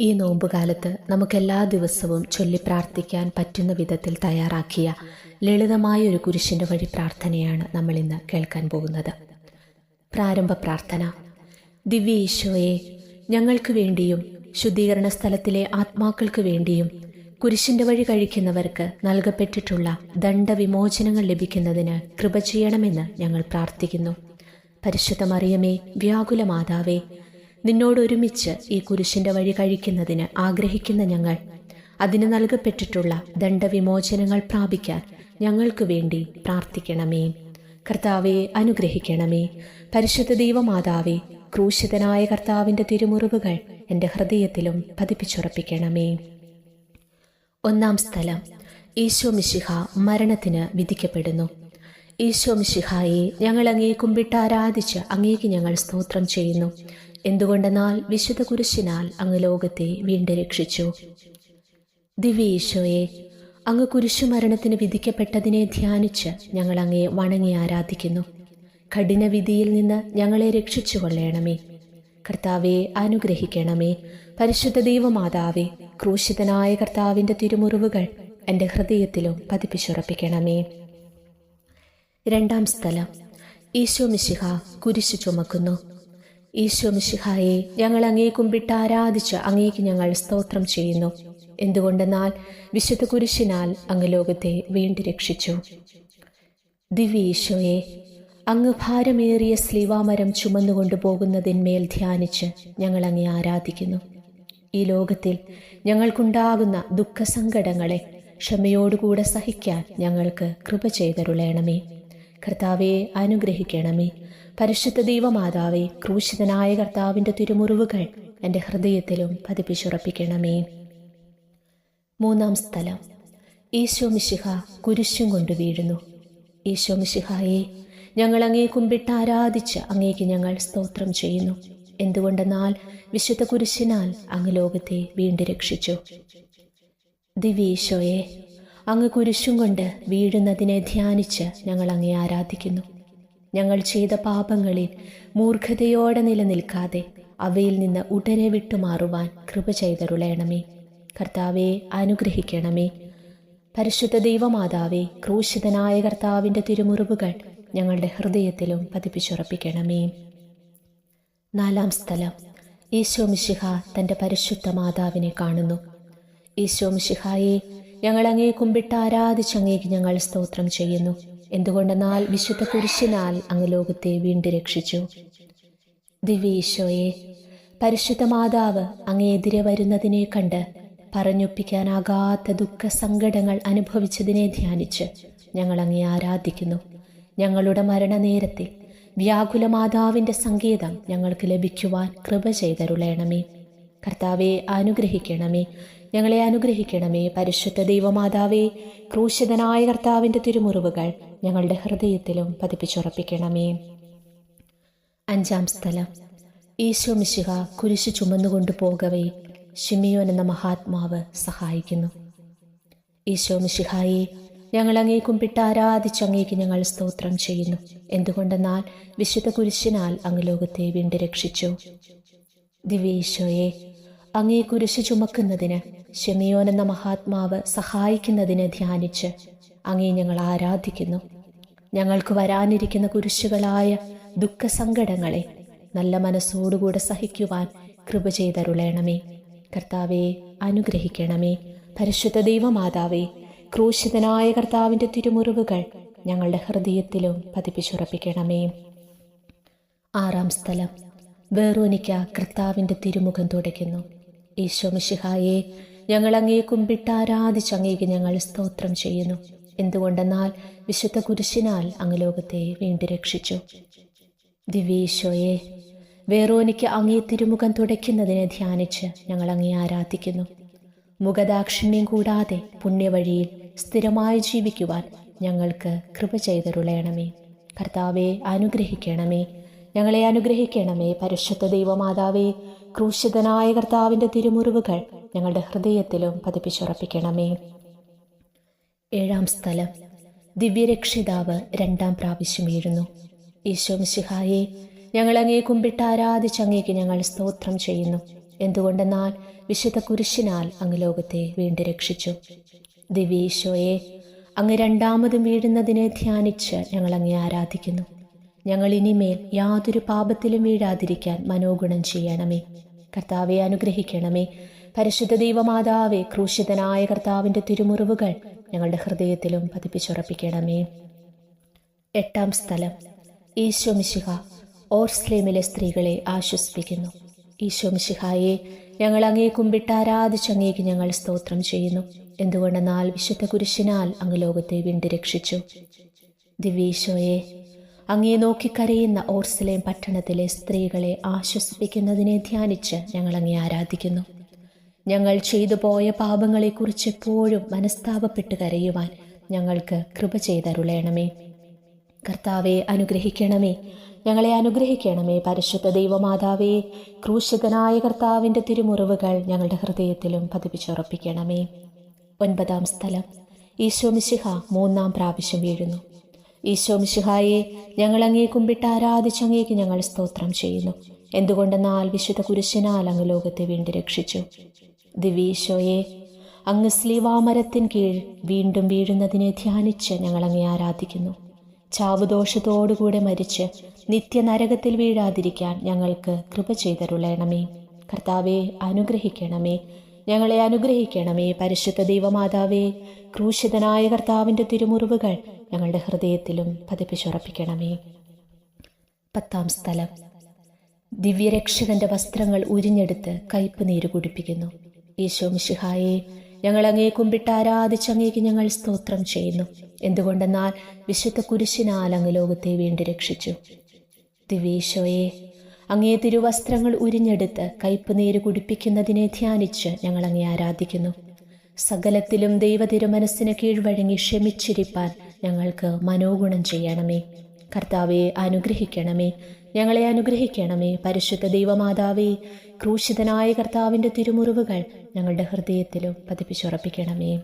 ഈ നോമ്പുകാലത്ത് നമുക്കെല്ലാ ദിവസവും ചൊല്ലി പ്രാർത്ഥിക്കാൻ പറ്റുന്ന വിധത്തിൽ തയ്യാറാക്കിയ ലളിതമായ ഒരു കുരിശിന്റെ വഴി പ്രാർത്ഥനയാണ് നമ്മൾ ഇന്ന് കേൾക്കാൻ പോകുന്നത്. പ്രാരംഭ പ്രാർത്ഥന. ദിവ്യ ഈശോയെ ഞങ്ങൾക്ക് വേണ്ടിയും ശുദ്ധീകരണ സ്ഥലത്തിലെ ആത്മാക്കൾക്ക് വേണ്ടിയും കുരിശിന്റെ വഴി കഴിക്കുന്നവർക്ക് നൽകപ്പെട്ടിട്ടുള്ള ദണ്ഡവിമോചനങ്ങൾ ലഭിക്കുന്നതിന് കൃപ ചെയ്യണമെന്ന് ഞങ്ങൾ പ്രാർത്ഥിക്കുന്നു. പരിശുദ്ധ മറിയമേ വ്യാകുല മാതാവേ നിന്നോടൊരുമിച്ച് ഈ കുരിശിന്റെ വഴി കഴിക്കുന്നതിന് ആഗ്രഹിക്കുന്ന ഞങ്ങൾ. അതിന് നൽകപ്പെട്ടിട്ടുള്ള ദണ്ഡവിമോചനങ്ങൾ പ്രാപിക്കാൻ ഞങ്ങൾക്ക് വേണ്ടി പ്രാർത്ഥിക്കണമേ. കർത്താവെ അനുഗ്രഹിക്കണമേ. പരിശുദ്ധ ദൈവമാതാവെ ക്രൂശിതനായ കർത്താവിന്റെ തിരുമുറിവുകൾ എന്റെ ഹൃദയത്തിലും പതിപ്പിച്ചുറപ്പിക്കണമേ. ഒന്നാം സ്ഥലം. ഈശോ മിശിഹ മരണത്തിന് വിധിക്കപ്പെടുന്നു. ഈശോ മിശിഹായെ ഞങ്ങൾ അങ്ങേ കുമ്പിട്ട് ആരാധിച്ച് അങ്ങേക്ക് ഞങ്ങൾ സ്തോത്രം ചെയ്യുന്നു. എന്തുകൊണ്ടെന്നാൽ വിശുദ്ധ കുരിശിനാൽ അങ്ങ് ലോകത്തെ വീണ്ടും രക്ഷിച്ചു. ദിവ്യേശോയെ അങ്ങ് കുരിശുമരണത്തിന് വിധിക്കപ്പെട്ടതിനെ ധ്യാനിച്ച് ഞങ്ങൾ അങ്ങയെ വണങ്ങി ആരാധിക്കുന്നു. കഠിന വിധിയിൽ നിന്ന് ഞങ്ങളെ രക്ഷിച്ചു കൊള്ളണമേ കർത്താവെ അനുഗ്രഹിക്കണമേ. പരിശുദ്ധ ദൈവമാതാവെ ക്രൂശിതനായ കർത്താവിന്റെ തിരുമുറിവുകൾ എന്റെ ഹൃദയത്തിലും പതിപ്പിച്ചുറപ്പിക്കണമേ. രണ്ടാം സ്ഥലം. ഈശോ മിശിഹ കുരിശു ചുമക്കുന്നു. ഈശോ മിശിഹായെ ഞങ്ങൾ അങ്ങേ കുമ്പിട്ട് ആരാധിച്ച് അങ്ങേക്ക് ഞങ്ങൾ സ്തോത്രം ചെയ്യുന്നു. എന്തുകൊണ്ടെന്നാൽ വിശുദ്ധ കുരിശിനാൽ അങ്ങ് ലോകത്തെ വീണ്ടും രക്ഷിച്ചു. ദിവ്യ ഈശോയെ അങ്ങ് ഭാരമേറിയ സ്ലീവാമരം ചുമന്നുകൊണ്ടു പോകുന്നതിന്മേൽ ധ്യാനിച്ച് ഞങ്ങൾ അങ്ങേ ആരാധിക്കുന്നു. ഈ ലോകത്തിൽ ഞങ്ങൾക്കുണ്ടാകുന്ന ദുഃഖസങ്കടങ്ങളെ ക്ഷമയോടുകൂടെ സഹിക്കാൻ ഞങ്ങൾക്ക് കൃപ ചെയ്തരുളേണമേ. കർത്താവെ അനുഗ്രഹിക്കണമേ. പരിശുദ്ധ ദൈവമാതാവെ ക്രൂശിതനായ കർത്താവിന്റെ തിരുമുറിവുകൾ എന്റെ ഹൃദയത്തിലും പതിപ്പിച്ചുറപ്പിക്കണമേ. മൂന്നാം സ്ഥലം. ഈശോ മിശിഹ കുരിശും കൊണ്ട് വീഴുന്നു. ഈശോ മിശിഹായെ ഞങ്ങൾ അങ്ങേ കുമ്പിട്ട് ആരാധിച്ച് അങ്ങേക്ക് ഞങ്ങൾ സ്തോത്രം ചെയ്യുന്നു. എന്തുകൊണ്ടെന്നാൽ വിശുദ്ധ കുരിശിനാൽ അങ്ങ് ലോകത്തെ വീണ്ടും രക്ഷിച്ചു. ദിവ്യേശോയെ അങ്ങ് കുരിശും കൊണ്ട് വീഴുന്നതിനെ ധ്യാനിച്ച് ഞങ്ങൾ അങ്ങേ ആരാധിക്കുന്നു. ഞങ്ങൾ ചെയ്ത പാപങ്ങളിൽ മൂർഖതയോടെ നിലനിൽക്കാതെ അവയിൽ നിന്ന് ഉടനെ വിട്ടുമാറുവാൻ കൃപ ചെയ്തരുളയണമേ കർത്താവെ അനുഗ്രഹിക്കണമേ. പരിശുദ്ധ ദൈവമാതാവേ ക്രൂശിതനായ കർത്താവിന്റെ തിരുമുറിവുകൾ ഞങ്ങളുടെ ഹൃദയത്തിലും പതിപ്പിച്ചുറപ്പിക്കണമേ. നാലാം സ്ഥലം. ഈശോ മിശിഹ തന്റെ പരിശുദ്ധ മാതാവിനെ കാണുന്നു. ഈശോ മിശിഹായെ ഞങ്ങൾ അങ്ങേ കുമ്പിട്ട് ആരാധിച്ചങ്ങേക്ക് ഞങ്ങൾ സ്തോത്രം ചെയ്യുന്നു. എന്തുകൊണ്ടെന്നാൽ വിശുദ്ധ കുരിശിനാൽ അങ്ങ് ലോകത്തെ വീണ്ടും രക്ഷിച്ചു. ദിവ്യേശോയെ പരിശുദ്ധ മാതാവ് അങ്ങേതിരെ വരുന്നതിനെ കണ്ട് പറഞ്ഞൊപ്പിക്കാനാകാത്ത ദുഃഖ സങ്കടങ്ങൾ അനുഭവിച്ചതിനെ ധ്യാനിച്ച് ഞങ്ങൾ അങ്ങേ ആരാധിക്കുന്നു. ഞങ്ങളുടെ മരണനേരത്തിൽ വ്യാകുല മാതാവിന്റെ സംഗീതം ഞങ്ങൾക്ക് ലഭിക്കുവാൻ കൃപ ചെയ്തരുളയണമേ കർത്താവെ അനുഗ്രഹിക്കണമേ. ഞങ്ങളെ അനുഗ്രഹിക്കണമേ. പരിശുദ്ധ ദൈവമാതാവേ ക്രൂശിതനായ കർത്താവിന്റെ തിരുമുറിവുകൾ ഞങ്ങളുടെ ഹൃദയത്തിലും പതിപ്പിച്ചുറപ്പിക്കണമേ. അഞ്ചാം സ്ഥലം. ഈശോ മിശിഹ കുരിശ് ചുമന്നുകൊണ്ടു പോകവേ ഷിമിയോൻ എന്ന മഹാത്മാവ് സഹായിക്കുന്നു. ഈശോ മിശിഹായെ ഞങ്ങൾ അങ്ങേക്കും കുമ്പിട്ട് ആരാധിച്ച് ഞങ്ങൾ സ്തോത്രം ചെയ്യുന്നു. എന്തുകൊണ്ടെന്നാൽ വിശുദ്ധ കുരിശിനാൽ അങ്ങ് ലോകത്തെ വീണ്ടും രക്ഷിച്ചു. ദിവ്യ ഈശോയെ അങ്ങേ കുരിശ് ചുമക്കുന്നതിന് ഷെമിയോൻ എന്ന മഹാത്മാവ് സഹായിക്കുന്നതിനെ ധ്യാനിച്ച് അങ്ങേ ഞങ്ങൾ ആരാധിക്കുന്നു. ഞങ്ങൾക്ക് വരാനിരിക്കുന്ന കുരിശുകളായ ദുഃഖസങ്കടങ്ങളെ നല്ല മനസ്സോടുകൂടെ സഹിക്കുവാൻ കൃപ ചെയ്തരുളയണമേ കർത്താവെ അനുഗ്രഹിക്കണമേ. പരിശുദ്ധ ദൈവമാതാവേ ക്രൂശിതനായ കർത്താവിന്റെ തിരുമുറിവുകൾ ഞങ്ങളുടെ ഹൃദയത്തിലും പതിപ്പിച്ചുറപ്പിക്കണമേ. ആറാം സ്ഥലം. വേറോനിക്ക കർത്താവിന്റെ തിരുമുഖം തുടയ്ക്കുന്നു. ഈശോ മിഷിഹായെ ഞങ്ങൾ അങ്ങേ കുമ്പിട്ട് ആരാധിച്ച് അങ്ങേക്ക് ഞങ്ങൾ സ്തോത്രം ചെയ്യുന്നു. എന്തുകൊണ്ടെന്നാൽ വിശുദ്ധ കുരിശിനാൽ അങ്ങ് ലോകത്തെ വീണ്ടും രക്ഷിച്ചു. ദിവ്യേശോയെ വേറോനിക്ക് അങ്ങേ തിരുമുഖം തുടയ്ക്കുന്നതിനെ ധ്യാനിച്ച് ഞങ്ങൾ അങ്ങേ ആരാധിക്കുന്നു. മുഖദാക്ഷിണ്യം കൂടാതെ പുണ്യവഴിയിൽ സ്ഥിരമായി ജീവിക്കുവാൻ ഞങ്ങൾക്ക് കൃപ ചെയ്തരുളയണമേ കർത്താവെ അനുഗ്രഹിക്കണമേ. ഞങ്ങളെ അനുഗ്രഹിക്കണമേ. പരിശുദ്ധ ദൈവമാതാവേ ക്രൂശിതനായ കർത്താവിന്റെ തിരുമുറിവുകൾ ഞങ്ങളുടെ ഹൃദയത്തിലും പതിപ്പിച്ചുറപ്പിക്കണമേ. ഏഴാം സ്ഥലം. ദിവ്യരക്ഷിതാവ് രണ്ടാം പ്രാവശ്യം വീഴുന്നു. ഈശോ മിശിഹായെ ഞങ്ങൾ അങ്ങേ കുമ്പിട്ട് ആരാധിച്ച് അങ്ങേക്ക് ഞങ്ങൾ സ്തോത്രം ചെയ്യുന്നു. എന്തുകൊണ്ടെന്നാൽ വിശുദ്ധ കുരിശിനാൽ അങ്ങ് ലോകത്തെ വീണ്ടും രക്ഷിച്ചു. ദിവ്യ ഈശോയെ അങ്ങ് രണ്ടാമതും വീഴുന്നതിനെ ധ്യാനിച്ച് ഞങ്ങൾ അങ്ങേ ആരാധിക്കുന്നു. ഞങ്ങൾ ഇനിമേൽ യാതൊരു പാപത്തിലും വീഴാതിരിക്കാൻ മനോഗുണം ചെയ്യണമേ. കർത്താവെ അനുഗ്രഹിക്കണമേ. പരിശുദ്ധ ദൈവമാതാവെ ക്രൂശിതനായ കർത്താവിന്റെ തിരുമുറിവുകൾ ഞങ്ങളുടെ ഹൃദയത്തിലും പതിപ്പിച്ചുറപ്പിക്കണമേ. എട്ടാം സ്ഥലം. ഈശോ മിശിഹ ഓർസ്ലേമിലെ സ്ത്രീകളെ ആശ്വസിപ്പിക്കുന്നു. ഈശോ മിശിഹായെ ഞങ്ങൾ അങ്ങേ കുമ്പിട്ട് ആരാധിച്ചങ്ങേക്ക് ഞങ്ങൾ സ്തോത്രം ചെയ്യുന്നു. എന്തുകൊണ്ടെന്നാൽ വിശുദ്ധ കുരിശിനാൽ അങ്ങ് ലോകത്തെ വീണ്ടും രക്ഷിച്ചു ദിവ്യീശോയെ അങ്ങേ നോക്കി കരയുന്ന ഓർസലേം പട്ടണത്തിലെ സ്ത്രീകളെ ആശ്വസിപ്പിക്കുന്നതിനെ ധ്യാനിച്ച് ഞങ്ങൾ അങ്ങേ ആരാധിക്കുന്നു. ഞങ്ങൾ ചെയ്തു പോയ പാപങ്ങളെക്കുറിച്ച് എപ്പോഴും മനസ്താപപ്പെട്ട് കരയുവാൻ ഞങ്ങൾക്ക് കൃപ ചെയ്തരുളയണമേ കർത്താവെ അനുഗ്രഹിക്കണമേ. ഞങ്ങളെ അനുഗ്രഹിക്കണമേ പരിശുദ്ധ ദൈവമാതാവേ. ക്രൂശിതനായ കർത്താവിന്റെ തിരുമുറിവുകൾ ഞങ്ങളുടെ ഹൃദയത്തിലും പതിപ്പിച്ചുറപ്പിക്കണമേ. ഒൻപതാം സ്ഥലം. ഈശോ മിശിഹ മൂന്നാം പ്രാവശ്യം വീഴുന്നു. ഈശോ മിശിഹായെ ഞങ്ങൾ അങ്ങേ കുമ്പിട്ട് ആരാധിച്ച് അങ്ങേക്ക് ഞങ്ങൾ സ്തോത്രം ചെയ്യുന്നു. എന്തുകൊണ്ടെന്നാൽ വിശുദ്ധ കുരിശിനാൽ അങ്ങ് ലോകത്തെ വീണ്ടും രക്ഷിച്ചു. ദിവീശോയെ അങ്ങ് സ്ലീവാമരത്തിൻ കീഴ് വീണ്ടും വീഴുന്നതിനെ ധ്യാനിച്ച് ഞങ്ങൾ അങ്ങേ ആരാധിക്കുന്നു. ചാവുദോഷത്തോടുകൂടെ മരിച്ച് നിത്യനരകത്തിൽ വീഴാതിരിക്കാൻ ഞങ്ങൾക്ക് കൃപ ചെയ്തരുളയണമേ കർത്താവെ അനുഗ്രഹിക്കണമേ. ഞങ്ങളെ അനുഗ്രഹിക്കണമേ. പരിശുദ്ധ ദൈവമാതാവേ ക്രൂശിതനായ കർത്താവിന്റെ തിരുമുറിവുകൾ ഞങ്ങളുടെ ഹൃദയത്തിലും പതിപ്പിച്ചുറപ്പിക്കണമേ. പത്താം സ്ഥലം. ദിവ്യരക്ഷകന്റെ വസ്ത്രങ്ങൾ ഉരിഞ്ഞെടുത്ത് കയ്പ് നീര് കുടിപ്പിക്കുന്നു. ഈശോ മിഷിഹായെ ഞങ്ങൾ അങ്ങേ കുമ്പിട്ട് ആരാധിച്ച് അങ്ങേക്ക് ഞങ്ങൾ സ്തോത്രം ചെയ്യുന്നു. എന്തുകൊണ്ടെന്നാൽ വിശുദ്ധ കുരിശിനാൽ അങ്ങ് ലോകത്തെ വീണ്ടും രക്ഷിച്ചു. ദിവ്യേശോയെ അങ്ങേ തിരുവസ്ത്രങ്ങൾ ഉരിഞ്ഞെടുത്ത് കയ്പ് നീര് കുടിപ്പിക്കുന്നതിനെ ധ്യാനിച്ച് ഞങ്ങൾ അങ്ങേ ആരാധിക്കുന്നു. സകലത്തിലും ദൈവ തിരുമനസ്സിന് കീഴ്വഴങ്ങി ക്ഷമിച്ചിരിപ്പാൻ ഞങ്ങൾക്ക് മനോഗുണം ചെയ്യണമേ. കർത്താവെ അനുഗ്രഹിക്കണമേ. ഞങ്ങളെ അനുഗ്രഹിക്കണമേ. പരിശുദ്ധ ദൈവമാതാവേ ക്രൂശിതനായ കർത്താവിന്റെ തിരുമുറിവുകൾ ഞങ്ങളുടെ ഹൃദയത്തിലും പതിപ്പിച്ചുറപ്പിക്കണമേ.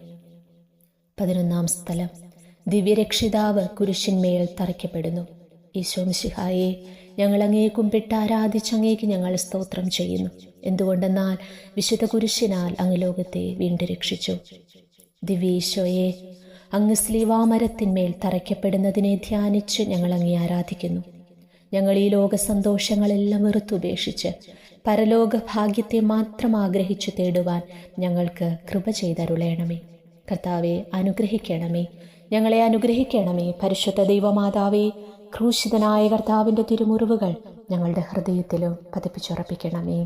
പതിനൊന്നാം സ്ഥലം. ദിവ്യരക്ഷിതാവ് കുരിശിന്മേൽ തറയ്ക്കപ്പെടുന്നു. ഈശോമിശിഹായെ ഞങ്ങൾ അങ്ങേ കുമ്പിട്ട് ആരാധിച്ചങ്ങേക്ക് ഞങ്ങൾ സ്തോത്രം ചെയ്യുന്നു. എന്തുകൊണ്ടെന്നാൽ വിശുദ്ധ കുരിശിനാൽ അങ്ങ് ലോകത്തെ വീണ്ടും രക്ഷിച്ചു. ദിവ്യീശോയെ അങ്ങ് സ്ലീവാമരത്തിന്മേൽ തറയ്ക്കപ്പെടുന്നതിനെ ധ്യാനിച്ച് ഞങ്ങൾ അങ്ങേ ആരാധിക്കുന്നു. ഞങ്ങൾ ഈ ലോക സന്തോഷങ്ങളെല്ലാം വെറുത്തുപേക്ഷിച്ച് പരലോക ഭാഗ്യത്തെ മാത്രം ആഗ്രഹിച്ചു തേടുവാൻ ഞങ്ങൾക്ക് കൃപ ചെയ്തരുളയണമേ കർത്താവെ അനുഗ്രഹിക്കണമേ. ഞങ്ങളെ അനുഗ്രഹിക്കണമേ. പരിശുദ്ധ ദൈവമാതാവേ ക്രൂശിതനായ കർത്താവിന്റെ തിരുമുറിവുകൾ ഞങ്ങളുടെ ഹൃദയത്തിലും പതിപ്പിച്ചുറപ്പിക്കണമേ.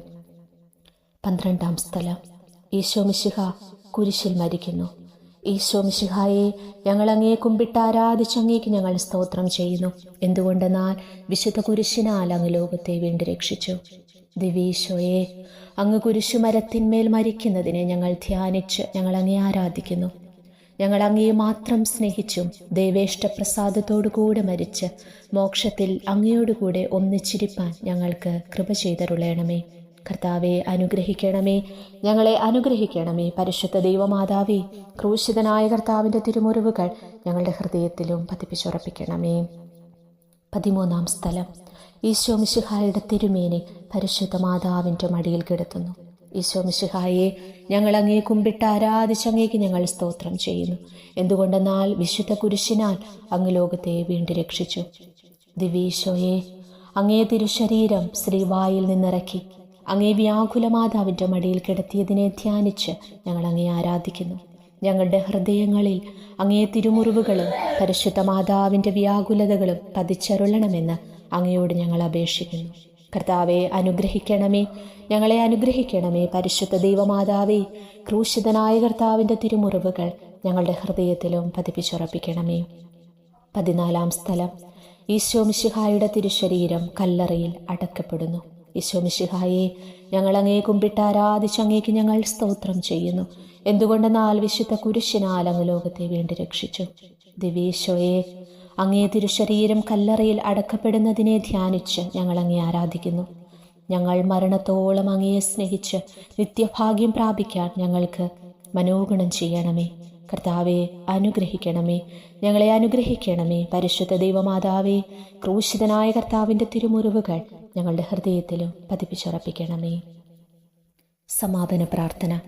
പന്ത്രണ്ടാം സ്ഥലം. ഈശോ മിശിഹ കുരിശിൽ മരിക്കുന്നു. ഈശോ മിശിഹായെ ഞങ്ങൾ അങ്ങേ കുമ്പിട്ട് ആരാധിച്ചങ്ങേക്ക് ഞങ്ങൾ സ്തോത്രം ചെയ്യുന്നു. എന്തുകൊണ്ടെന്നാൽ വിശുദ്ധ കുരിശിനാൽ അങ്ങ് ലോകത്തെ വീണ്ടും രക്ഷിച്ചു. ദിവീശോയെ അങ്ങ് കുരിശുമരത്തിന്മേൽ മരിക്കുന്നതിനെ ഞങ്ങൾ ധ്യാനിച്ച് ഞങ്ങൾ അങ്ങേ ആരാധിക്കുന്നു. ഞങ്ങൾ അങ്ങയെ മാത്രം സ്നേഹിച്ചും ദേവേഷ്ടപ്രസാദത്തോടുകൂടെ മരിച്ച് മോക്ഷത്തിൽ അങ്ങയോടുകൂടെ ഒന്നിച്ചിരിപ്പാൻ ഞങ്ങൾക്ക് കൃപ ചെയ്തരുളയണമേ കർത്താവെ അനുഗ്രഹിക്കണമേ. ഞങ്ങളെ അനുഗ്രഹിക്കണമേ പരിശുദ്ധ ദൈവമാതാവേ. ക്രൂശിതനായ കർത്താവിന്റെ തിരുമുറിവുകൾ ഞങ്ങളുടെ ഹൃദയത്തിലും പതിപ്പിച്ചുറപ്പിക്കണമേ. പതിമൂന്നാം സ്ഥലം. ഈശോ മിശിഹായുടെ തിരുമേനെ പരിശുദ്ധ മാതാവിന്റെ മടിയിൽ കിടത്തുന്നു. ഈശോ മിശിഹായെ ഞങ്ങൾ അങ്ങേ കുമ്പിട്ട് ആരാധിച്ചങ്ങേക്ക് ഞങ്ങൾ സ്തോത്രം ചെയ്യുന്നു. എന്തുകൊണ്ടെന്നാൽ വിശുദ്ധ കുരിശിനാൽ അങ്ങ് ലോകത്തെ വീണ്ടും രക്ഷിച്ചു. ദിവീശോയെ അങ്ങേ തിരുശരീരം ശ്രീവായിൽ നിന്നിറക്കി. അങ്ങേ വ്യാകുലമാതാവിന്റെ മടിയിൽ കിടത്തിയതിനെ ധ്യാനിച്ച് ഞങ്ങൾ അങ്ങേ ആരാധിക്കുന്നു. ഞങ്ങളുടെ ഹൃദയങ്ങളിൽ അങ്ങേ തിരുമുറിവുകളും പരിശുദ്ധ മാതാവിന്റെ വ്യാകുലതകളും പതിച്ചരുളണമെന്ന് അങ്ങയോട് ഞങ്ങൾ അപേക്ഷിക്കുന്നു. കർത്താവെ അനുഗ്രഹിക്കണമേ. ഞങ്ങളെ അനുഗ്രഹിക്കണമേ. പരിശുദ്ധ ദൈവമാതാവേ ക്രൂശിതനായ കർത്താവിന്റെ തിരുമുറിവുകൾ ഞങ്ങളുടെ ഹൃദയത്തിലും പതിപ്പിച്ചുറപ്പിക്കണമേ. പതിനാലാം സ്ഥലം. ഈശോ മിശിഹായുടെ തിരുശരീരം കല്ലറയിൽ അടക്കപ്പെടുന്നു. ഈശോ മിശിഹായെ ഞങ്ങൾ അങ്ങേ കുമ്പിട്ട് ആരാധിച്ച് അങ്ങേക്ക് ഞങ്ങൾ സ്തോത്രം ചെയ്യുന്നു. എന്തുകൊണ്ടെന്നാൽ വിശുദ്ധ കുരിശിനാൽ അങ്ങ് ലോകത്തെ വേണ്ടി രക്ഷിച്ചു. ദിവീശോയെ അങ്ങേ തിരുശരീരം കല്ലറയിൽ അടക്കപ്പെടുന്നതിനെ ധ്യാനിച്ച് ഞങ്ങൾ അങ്ങേ ആരാധിക്കുന്നു. ഞങ്ങൾ മരണത്തോളം അങ്ങയെ സ്നേഹിച്ച് നിത്യഭാഗ്യം പ്രാപിക്കാൻ ഞങ്ങൾക്ക് മനോഗുണം ചെയ്യണമേ. കർത്താവെ അനുഗ്രഹിക്കണമേ. ഞങ്ങളെ അനുഗ്രഹിക്കണമേ. പരിശുദ്ധ ദൈവമാതാവേ ക്രൂശിതനായ കർത്താവിന്റെ തിരുമുറിവുകൾ ഞങ്ങളുടെ ഹൃദയത്തിലും പതിപ്പിച്ചുറപ്പിക്കണമേ. സമാപന പ്രാർത്ഥന.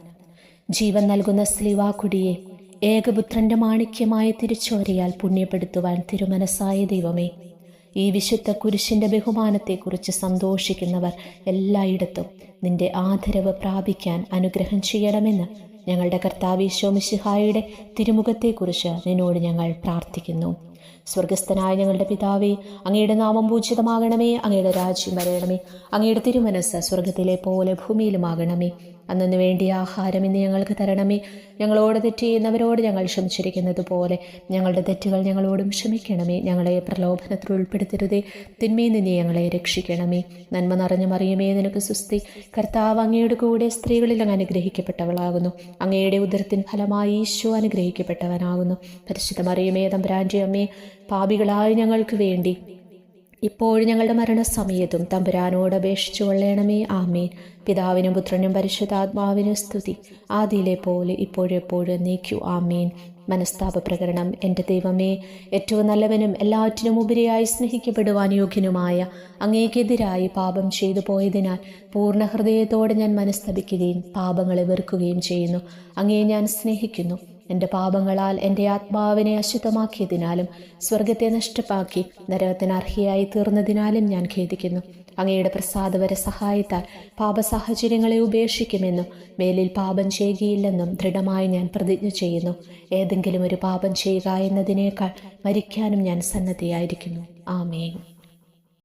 ജീവൻ നൽകുന്ന സ്ലിവാകുടിയെ ഏകപുത്രന്റെ മാണിക്യമായ തിരിച്ചോരയാൽ പുണ്യപ്പെടുത്തുവാൻ തിരുമനസായ ദൈവമേ ഈ വിശുദ്ധ കുരിശിന്റെ ബഹുമാനത്തെക്കുറിച്ച് സന്തോഷിക്കുന്നവർ എല്ലായിടത്തും നിന്റെ ആദരവ് പ്രാപിക്കാൻ അനുഗ്രഹം ചെയ്യണമെന്ന് ഞങ്ങളുടെ കർത്താവ് ഈശോ മിശിഹായുടെ തിരുമുഖത്തെക്കുറിച്ച് നിന്നോട് ഞങ്ങൾ പ്രാർത്ഥിക്കുന്നു. സ്വർഗസ്ഥനായ ഞങ്ങളുടെ പിതാവേ അങ്ങയുടെ നാമം പൂജിതമാകണമേ അങ്ങയുടെ രാജ്യം വരയണമേ അങ്ങയുടെ തിരുമനസ് സ്വർഗത്തിലെ പോലെ ഭൂമിയിലുമാകണമേ. അന്നു വേണ്ടി ആഹാരം ഇന്ന് ഞങ്ങൾക്ക് തരണമേ. ഞങ്ങളോട് തെറ്റ് ചെയ്യുന്നവരോട് ഞങ്ങൾ ക്ഷമിച്ചിരിക്കുന്നത് പോലെ ഞങ്ങളുടെ തെറ്റുകൾ ഞങ്ങളോടും ക്ഷമിക്കണമേ. ഞങ്ങളെ പ്രലോഭനത്തിൽ ഉൾപ്പെടുത്തരുതേ. തിന്മയിൽ നിന്ന് ഞങ്ങളെ രക്ഷിക്കണമേ. നന്മ നിറഞ്ഞ മറിയമേ നിനക്ക് സുസ്തി കർത്താവ് അങ്ങയുടെ കൂടെ സ്ത്രീകളിൽ അങ്ങ് അനുഗ്രഹിക്കപ്പെട്ടവളാകുന്നു. അങ്ങയുടെ ഉദരത്തിൻ ഫലമായി ഈശോ അനുഗ്രഹിക്കപ്പെട്ടവനാകുന്നു. പരിശുദ്ധ മറിയമേ തമ്പുരാന്റെ അമ്മേ പാപികളായ ഞങ്ങൾക്ക് വേണ്ടി ഇപ്പോഴും ഞങ്ങളുടെ മരണസമയത്തും തമ്പുരാനോട് അപേക്ഷിച്ചു കൊള്ളണമേ ആമേൻ. പിതാവിനും പുത്രനും പരിശുദ്ധാത്മാവിനും സ്തുതി. ആദിയിലെ പോലെ ഇപ്പോഴെപ്പോഴും നീക്കു ആമേൻ. മനസ്താപ പ്രകരണം എന്റെ ദൈവമേ ഏറ്റവും നല്ലവനും എല്ലാറ്റിനും ഉപരിയായി സ്നേഹിക്കപ്പെടുവാൻ യോഗ്യനുമായ അങ്ങേക്കെതിരായി പാപം ചെയ്തു പോയതിനാൽ പൂർണ ഹൃദയത്തോടെ ഞാൻ മനസ്തപിക്കുകയും പാപങ്ങളെ വെറുക്കുകയും ചെയ്യുന്നു. അങ്ങേ ഞാൻ സ്നേഹിക്കുന്നു. എന്റെ പാപങ്ങളാൽ എന്റെ ആത്മാവിനെ അശുദ്ധമാക്കിയതിനാലും സ്വർഗത്തെ നഷ്ടപ്പാക്കി നരകത്തിന് അർഹിയായി തീർന്നതിനാലും ഞാൻ ഖേദിക്കുന്നു. അങ്ങയുടെ പ്രസാദവര സഹായത്താൽ പാപസാഹചര്യങ്ങളെ ഉപേക്ഷിക്കുമെന്നും മേലിൽ പാപം ചെയ്യുകയില്ലെന്നും ദൃഢമായി ഞാൻ പ്രതിജ്ഞ ചെയ്യുന്നു. ഏതെങ്കിലും ഒരു പാപം ചെയ്യുക എന്നതിനേക്കാൾ മരിക്കാനും ഞാൻ സന്നദ്ധയായിരിക്കുന്നു. ആമേൻ.